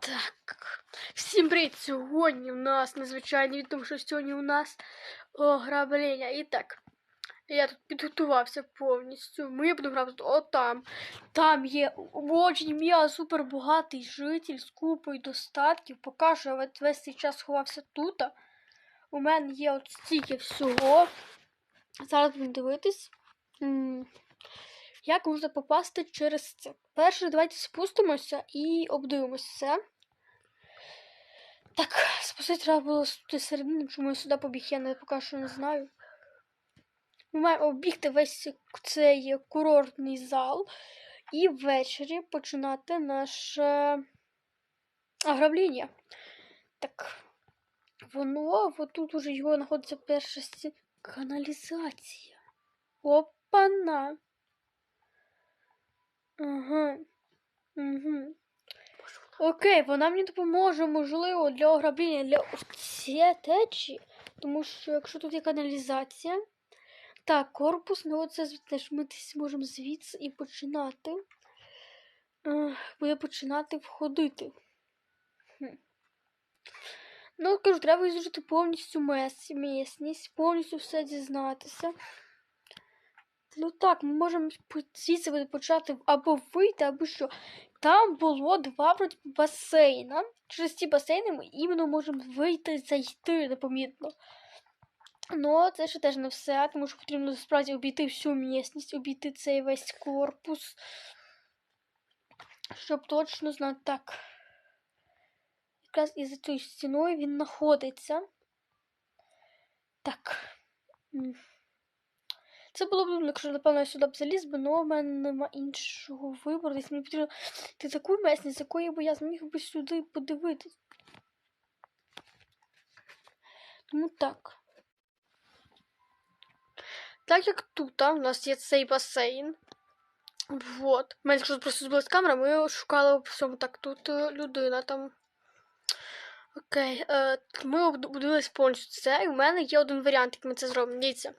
Так. Всім привіт! Сьогодні у нас надзвичайно від того, що сьогодні у нас ограблення. І так, я тут підготувався повністю. Ми будемо грати отам. Там є очень м'я супер багатий житель з купою достатків. Поки що я весь цей час сховався тут. У мене є от стільки всього. Зараз будемо дивитись. Як можна попасти через це? Перше, давайте спустимося і обдивимося все. Так, спустити треба було тут середину, чому я сюди побіг, я поки що не знаю. Ми маємо оббігти весь цей курортний зал і ввечері починати наше ограблення. Так, воно, от тут уже його знаходиться перша сті- каналізація. Опана. Ага. Угу. Окей, вона мені допоможе, можливо, для ограблення для цієї течії. Тому що якщо тут є каналізація. Так, корпус, ну оце теж ми десь можемо звідси і починати. Е, Буде починати входити. Хм. Ну, кажу, треба визучити повністю місність, повністю все дізнатися. Ну так, ми можемо звідси почати або вийти, або що. Там було два басейна. Через ці басейни ми іменно можемо вийти, зайти непомітно. Ну, це ще теж не все, тому що потрібно справді обійти всю місність, обійти цей весь корпус. Щоб точно знати так. Якраз із за цією стіною він знаходиться. Так. Це було б, якщо, напевно, я сюди б заліз би, але в мене нема іншого вибору. Десь мені потрібно ти таку месність, якої б я зміг би сюди подивитись. Тому так. Так як тут а, у нас є цей басейн. Вот. Ми, якщо просто збили з камера, ми шукали по всьому. Так, тут е, людина там. Окей. Е, ми обдивились повністю це, і в мене є один варіант, як ми це зробимо. Дивіться.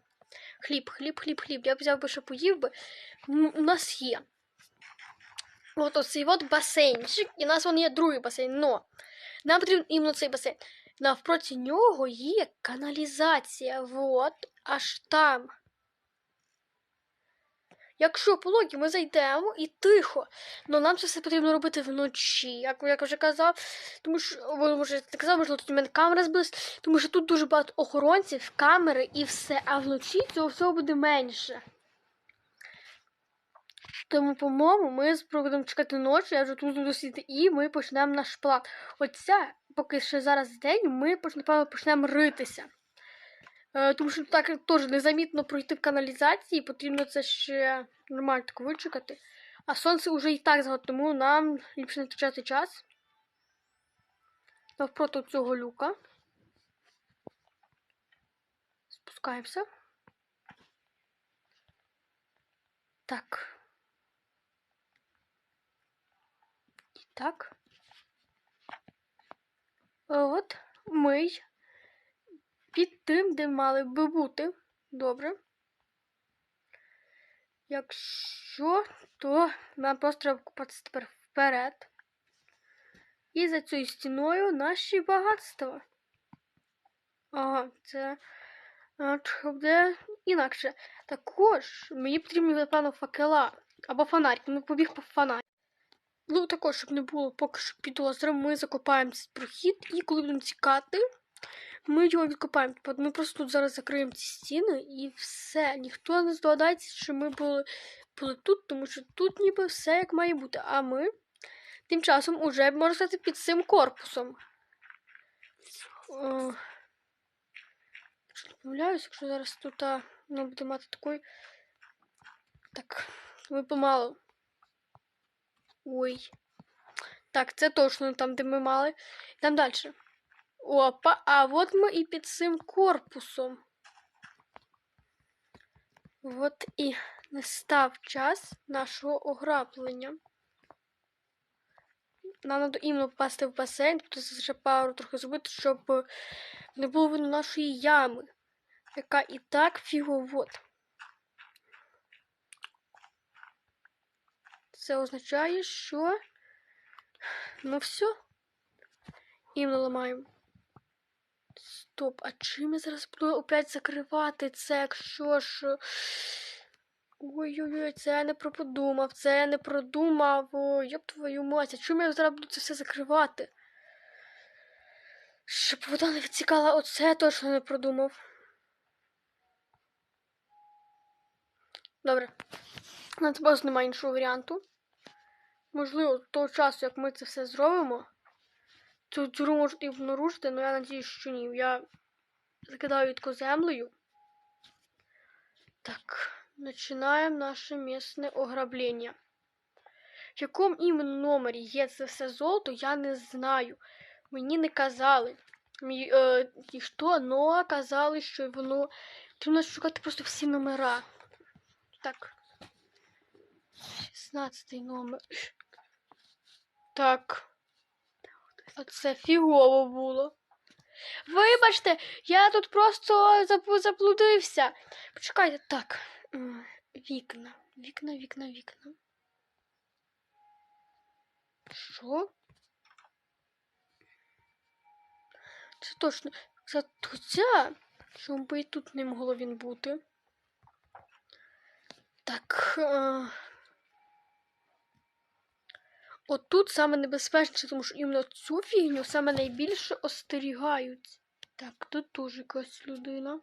Хліб, хліб, хліб, хліб. Я б взяв би, що поїв би. У нас є. От оцей от басейнчик, і у нас є другий басейн, но нам потрібен іменно цей басейн. Навпроти нього є каналізація. От аж там. Якщо по логі ми зайдемо і тихо, але нам це все потрібно робити вночі, як я вже казав, тому що може не казав, можливо, тут у мене камера збилась, тому що тут дуже багато охоронців, камери і все, а вночі цього всього буде менше. Тому, по-моєму, ми будемо чекати ночі, я вже тут буду сидіти, і ми почнемо наш план. Оця, поки ще зараз день, ми напевно почнемо ритися. Е, тому що так теж незамітно пройти в каналізації, потрібно це ще нормально так вичекати. А сонце вже і так загалом, тому нам ліпше не втрачати час. Навпроти цього люка. Спускаємося. Так. І так. От ми під тим, де мали би бути. Добре. Якщо, то нам просто треба купатися тепер вперед. І за цією стіною наші багатства. Ага, це буде інакше. Також мені потрібні, напевно, факела або фонарик. Ну, побіг по фонарик. Ну, також, щоб не було поки що підозри, ми закопаємо прохід, і коли будемо тікати, ми його відкопаємо. Тобто Ми просто тут зараз закриємо ці стіни і все. Ніхто не здогадається, що ми були, були тут, тому що тут ніби все як має бути. А ми тим часом уже можна сказати під цим корпусом. О, Якщо не якщо зараз тут а, воно буде мати такий. Так, ми помалу. Ой. Так, це точно там, де ми мали. Там далі. Опа, а от ми і під цим корпусом. От і настав час нашого ограблення. Нам треба іменно попасти в басейн, тут ще пару трохи зробити, щоб не було видно нашої ями, яка і так фіговот. Це означає, що ну все, І ми ламаємо. Стоп, а чим я зараз буду опять закривати це, якщо ж. Ой-ой-ой, це я не проподумав, це я не продумав. Йоп твою мать, а чим я зараз буду це все закривати? Щоб вода не відтікала, оце точно не продумав. Добре. У нас просто немає іншого варіанту. Можливо, до того часу, як ми це все зробимо, цю діру можуть і обнаружити, але я надіюсь, що ні. Я закидаю відко землею. Так, починаємо наше місне ограблення. В якому іменно номері є це все золото, я не знаю. Мені не казали. Мій, е, ніхто, але казали, що воно. Треба шукати просто всі номера. Так. 16 номер. Так. А це фігово було. Вибачте, я тут просто заблудився. Почекайте, так. Вікна. Вікна, вікна, вікна. Що? Це точно. Це хоча, чому би і тут не могло він бути. Так. Е... От тут саме небезпечніше, тому що іменно цю фігню саме найбільше остерігають. Так, тут теж якась людина.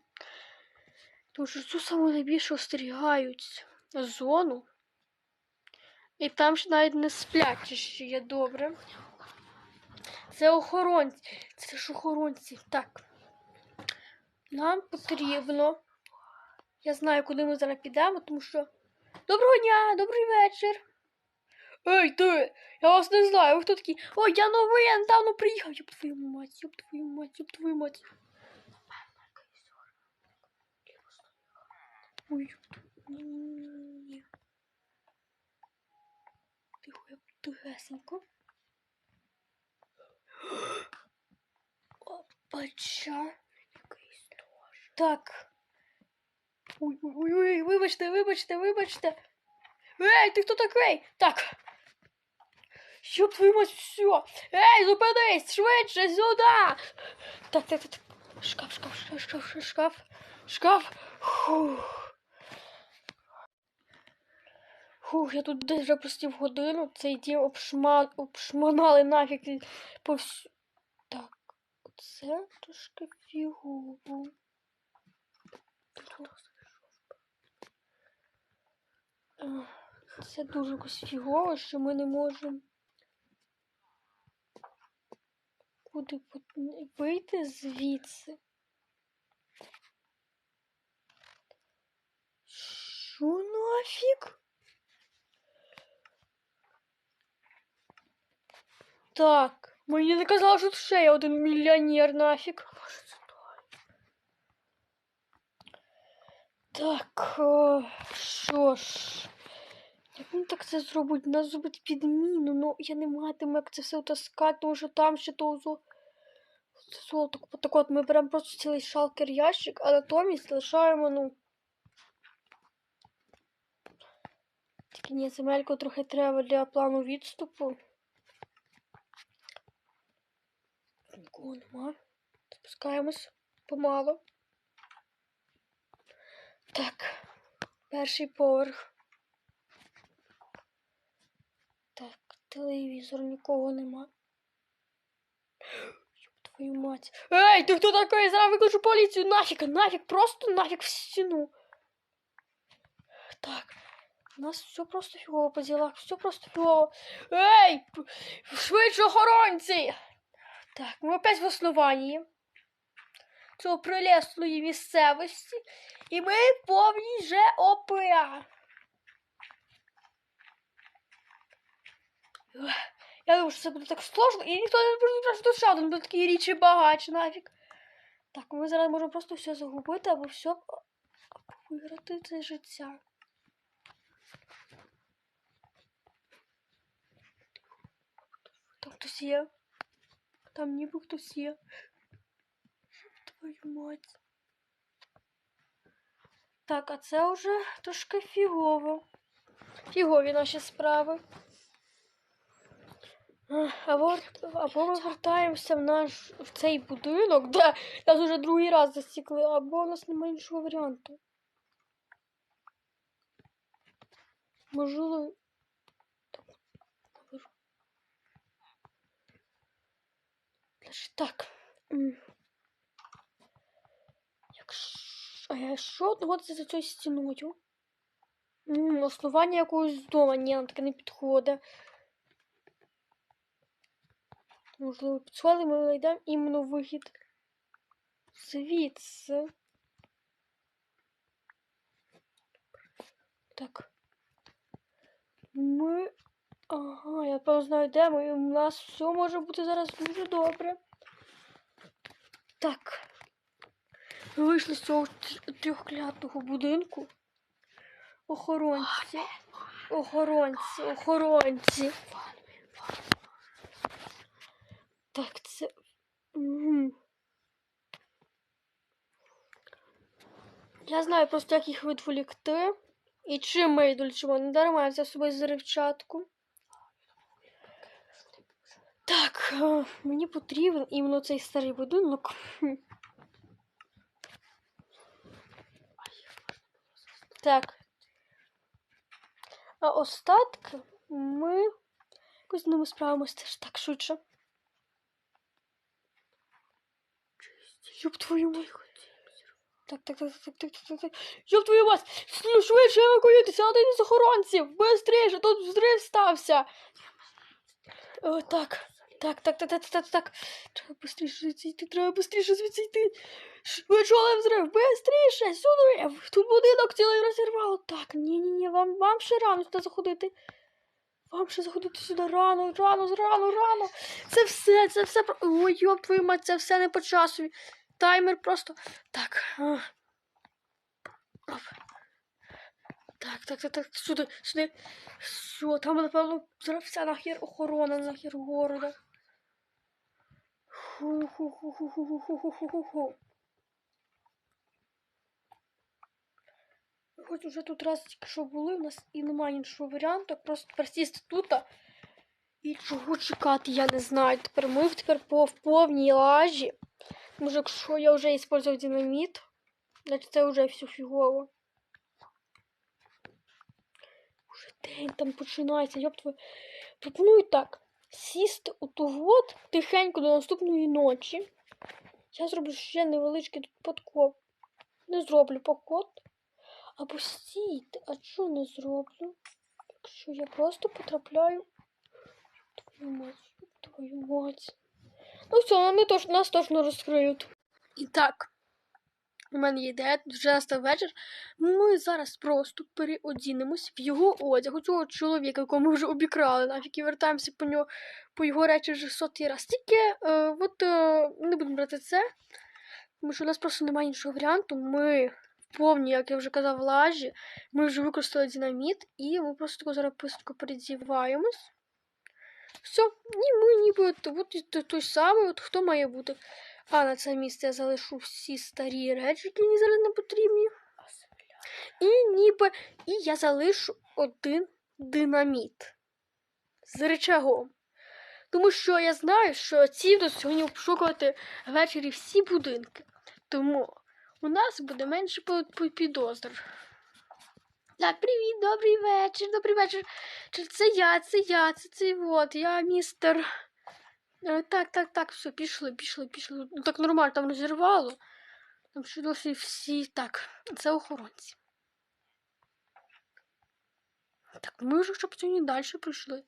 Тому що цю саме найбільше остерігають зону. І там ще навіть не сплять, що є добре. Це охоронці. Це ж охоронці. Так. Нам потрібно. Я знаю, куди ми зараз підемо, тому що. Доброго дня, добрий вечір. Ей, ти! Я вас не знаю, ви хто такий? Ой, я новий, я недавно приїхав. Ёб твою мать, ёб твою мать, ёб твою мать. Ой, ёб твою- ні-ні-ні. Тихо, я тихесенько. Опача. Так. Ой, ой, ой, ой, вибачте, вибачте, вибачте. Ей, ти хто такий? Так. Щоб твою мать, все. Ей, зупинись, швидше, сюди. Так, так, так. Шкаф, шкаф, шкаф, шкаф, шкаф, шкаф. Фух. Фух, я тут десь вже простів годину. Цей дім обшма... обшмонали нафіг по всю. Так, це трошки фігово. Це дуже якось фігово, що ми не можемо. Пот- вийти звідси? Що нафіг? Так, мені не казали, що тут ще є один мільйонер нафіг. Може, це той? Так, о, що ж. Як він так це зробить? Нас зробить підміну, ну я не матиму, як це все таскати, тому що там ще то це золото. Так от ми беремо просто цілий шалкер ящик, а натомість лишаємо, ну. Тільки ні, земельку трохи треба для плану відступу. Нікого нема. Спускаємось помало. Так, перший поверх. Так, телевізор нікого нема. Твою мать. Ей, ти хто такий? Зараз викличу поліцію. Нафіг, нафіг, просто нафіг в стіну. Так. У нас все просто фігово по ділах, все просто фігово. Ей! п- Швидше охоронці! Так, ми опять в основанні цього прилесної місцевості. І ми повні вже ОПА. Я думаю, що це буде так сложно, і ніхто не буде просто ще один буде такий річ і багач нафіг. Так, ми зараз можемо просто все загубити або все виграти це життя. Там хтось є. Там ніби хтось є. Твою мать. Так, а це вже трошки фігово. Фігові наші справи. Або, або ми вертаємося в наш в цей будинок, де нас уже другий раз засікли, або у нас немає іншого варіанту. Можливо. Так. Так. м. Якщо. А я що знаходиться за цією стіною? М, Основання якогось дома. Ні, таке не підходить. Можливо, під ми знайдемо іменно вихід звідси. Так. Ми. Ага, я певно знаю, де ми. і У нас все може бути зараз дуже добре. Так. Ми вийшли з цього трьохклятого будинку. Охоронці. Охоронці, охоронці. Так, це. Мгм. Я знаю просто, як їх відволікти. І чим ми відволічимо. Не дарма я взяв з собою. Так, е, мені потрібен іменно цей старий будинок. Так. А остатки ми якось з ними справимося теж так швидше. Ёб твою мать. Так, так, так, так, так, так, так, так. Ёб твою мать! Швидше евакуюйтеся, один із охоронців! Бистріше, тут взрив стався! О, так, так, так, так, так, так, так. Треба бистріше звідси треба бистріше звідси йти. Ш- взрив? Бистріше, сюди! Тут будинок цілий розірвало. Так, ні-ні-ні, вам, вам ще рано сюди заходити. Вам ще заходити сюди рано, рано, рано, рано. Це все, це все. Ой, йоп, твою мать, це все не по часові. Таймер просто. Так. Оп. Так, так, так, так, сюди, сюди. Що, там, напевно, зараз вся нахер охорона, нахер города. Ху-ху-ху-ху-ху-ху-ху-ху-ху. Хоч уже тут раз тільки що були, у нас і немає іншого варіанту, просто присісти тут. І чого чекати, я не знаю. Тепер ми тепер по повній лажі. Може, якщо я вже використовував динаміт, значить це вже все фігово. Уже день там починається, йоп твою. Пропоную так. Сісти у ту вот тихенько до наступної ночі. Я зроблю ще невеличкий тут подкоп. Не зроблю покот. Або стійте, а що не зроблю? Якщо я просто потрапляю. Твою мать, твою мать. Ну все, ми тож, нас точно розкриють. І так, у мене є ідея, вже настав вечір. Ми зараз просто переодінемось в його одяг, у цього чоловіка, якого ми вже обікрали, нафіг і вертаємося по нього, по його речі вже сотий раз. Тільки е, от е, не будемо брати це, тому що у нас просто немає іншого варіанту. Ми в повній, як я вже казав, лажі. Ми вже використали динаміт, і ми просто зараз пистко передіваємось. Все, і ми ніби от, от той, самий, от хто має бути. А на це місце я залишу всі старі речі, які мені зараз не потрібні. І ніби і я залишу один динаміт з речагом. Тому що я знаю, що ці будуть сьогодні обшукувати ввечері всі будинки. Тому у нас буде менше підозр. Так, привіт, добрий вечір, добрий вечір. Це я, це я, це цей от, я містер. Е, Так, так, так, все, пішли, пішли, пішли. Ну так нормально там розірвало. Там ще досі всі. Так, це охоронці. Так, ми вже щоб сьогодні далі прийшли.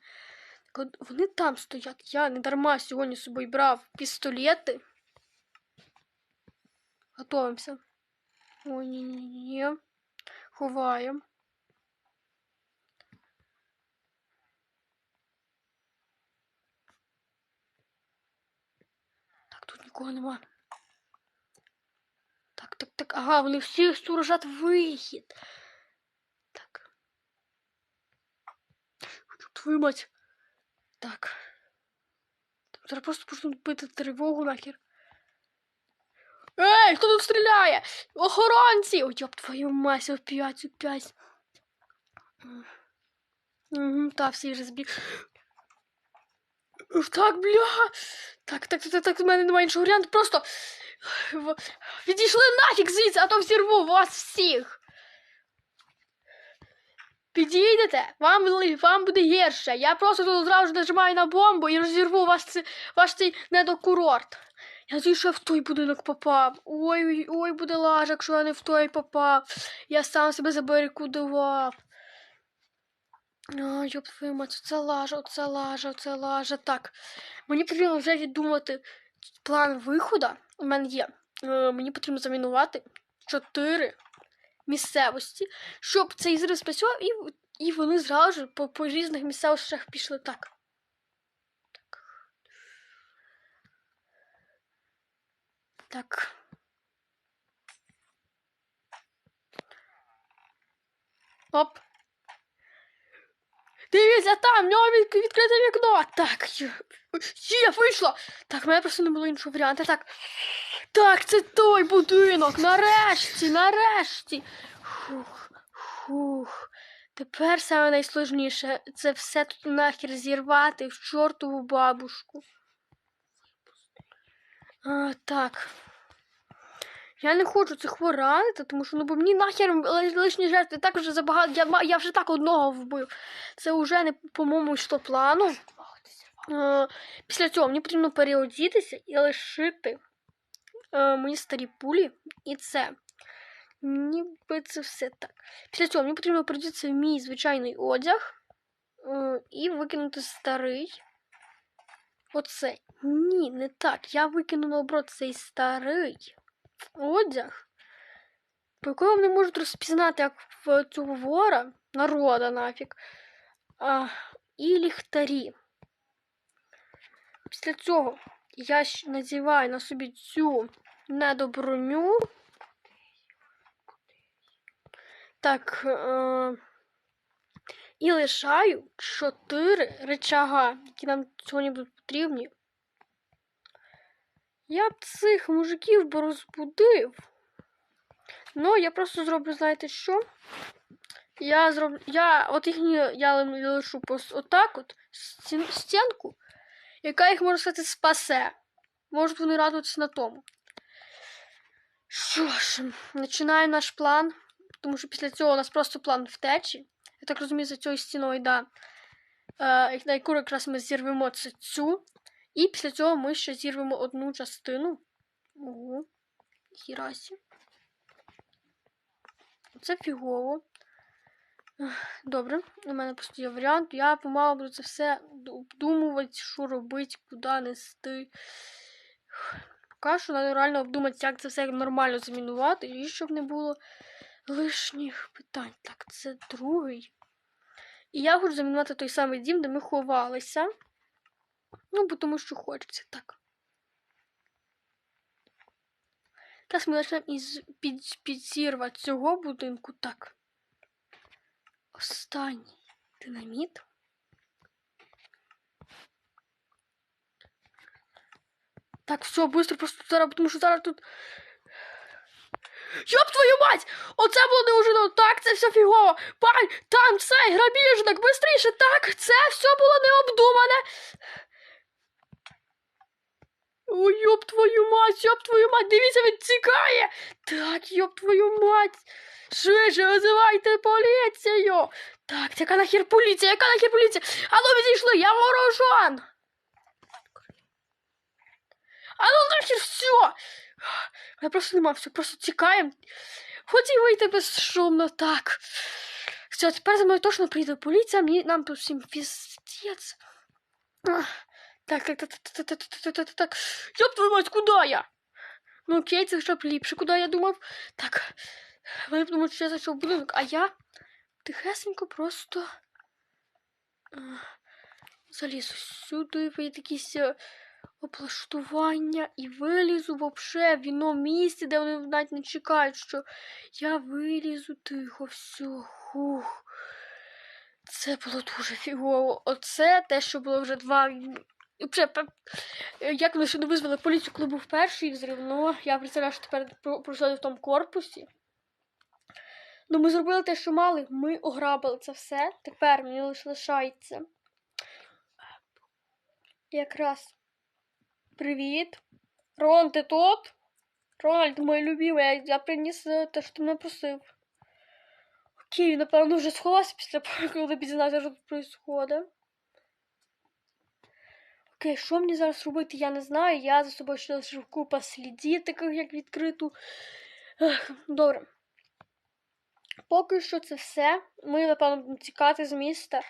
Так вони там стоять. Я не дарма сьогодні з собою брав пістолети. Готовимося. Ой, ні-ні-ні. Ховаємо. Так, тут нікого нема. Так, так, так. Ага, вони всі сторожать вихід. Так. Твою мать. Так. Зараз просто почнуть бити тривогу нахер. Ей, хто тут стріляє? Охоронці! Ой, ёб твою мать, опять, опять. Угу, та, всі вже збіг. Так, бля. Так, так, так, так, в мене немає іншого варіанту. Просто відійшли нафіг звідси, а то взірву вас всіх. Підійдете, вам, вам буде гірше. Я просто тут одразу нажимаю на бомбу і розірву вас ваш цей недокурорт. Я що в той будинок попав. Ой, ой, ой, буде лажа, якщо я не в той попав. Я сам себе забарикудував. Ой, йоп твою мать, це лажа, це лажа, це лажа. Так, мені потрібно вже віддумати план виходу. У мене є. Е, мені потрібно замінувати чотири місцевості, щоб цей зрив спрацював, і, і вони зразу ж по, по різних місцевостях пішли так. Так. Так. Оп. Дивіться, там, в нього від, відкрите вікно. Так, є, вийшло. Так, в мене просто не було іншого варіанту. Так. Так, це той будинок. Нарешті, нарешті. Фух, фух. Тепер саме найсложніше це все тут нахер зірвати в чортову бабушку. А, так. Я не хочу цих ранити, тому що ну бо мені нахер ли- лишні жертви так вже забагато. Я, я вже так одного вбив. Це вже не по-моєму йшло плану. Е, після цього мені потрібно переодітися і лишити е, мої старі пулі. І це. Ніби це все так. Після цього мені потрібно переодітися в мій звичайний одяг е, і викинути старий. Оцей. Ні, не так. Я викину наоборот цей старий одяг, по якому не можуть розпізнати, як в цього вора, народа нафіг, а, і ліхтарі. Після цього я надіваю на собі цю недоброню. Так. Е- і лишаю чотири речага, які нам сьогодні будуть потрібні. Я б цих мужиків би розбудив. Ну, я просто зроблю, знаєте що? Я зроблю. Я от їхні я лишу отак от стін, стінку, яка їх, можна сказати, спасе. Можуть вони радуватися на тому. Що ж, починаємо наш план. Тому що після цього у нас просто план втечі. Я так розумію, за цією стіною, да. Е, на яку якраз ми зірвемо це цю. І після цього ми ще зірвемо одну частину. Ого. Хірасі. Це фігово. Добре, у мене просто є варіант. Я помало буду це все обдумувати, що робити, куди нести. Поки що треба реально обдумати, як це все нормально замінувати, і щоб не було лишніх питань. Так, це другий. І я хочу замінувати той самий дім, де ми ховалися. Ну, бо тому що хочеться так. Зараз ми почнемо із під, цього будинку. Так. Останній динаміт. Так, все, быстро, просто зараз, тому що зараз тут. Йоп твою мать! Оце було неожиданно! Так, це все фігово! Пань, там цей грабіжник, бистріше! Так, це все було необдумане! Ой, йоп твою мать, йоп твою мать, дивіться, він тікає! Так, йоп твою мать! Швидше, визивайте поліцію! Так, яка нахер поліція, яка нахер поліція? Ану, відійшли, я ворожон! Ану, нахер все! Я просто нема, все, просто тікаємо. Хотів вийти безшумно, так. Все, тепер за мною точно прийде поліція, мені нам тут всім піздець. Так, так, так, так, так, так, так, так. Ёб твою мать, куда я? Ну окей, це щоб ліпше, куди я думав. Так. Вони думають, що я зайшов в будинок, а я тихесенько просто э, залізу сюди, вийде якісь облаштування і вилізу вообще в іному місці, де вони навіть не чекають, що я вилізу тихо, все. Хух. Це було дуже фігово. Оце те, що було вже два Пе- Як ще не визвали поліцію, коли був перший взрив, ну я представляю, що тепер пройшли в тому корпусі. Ну, ми зробили те, що мали. Ми ограбили це все. Тепер мені лише лишається Якраз. Привіт. Рон, ти тут? Рональд, мой любимий, я, приніс е, те, що ти мене просив. Окей, напевно, вже сховався після того, коли дізнався, що тут відбувається. Окей, що мені зараз робити, я не знаю. Я за собою ще лишив купа слідів, таких як відкриту. Добре. Поки що це все. Ми, напевно, будемо тікати з міста.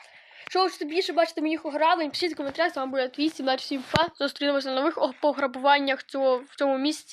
Якщо ви хочете більше бачити моїх ограблень, пишіть в з вами буде 200, 27 фа. Зустрінемося на нових пограбуваннях цього, в цьому місці.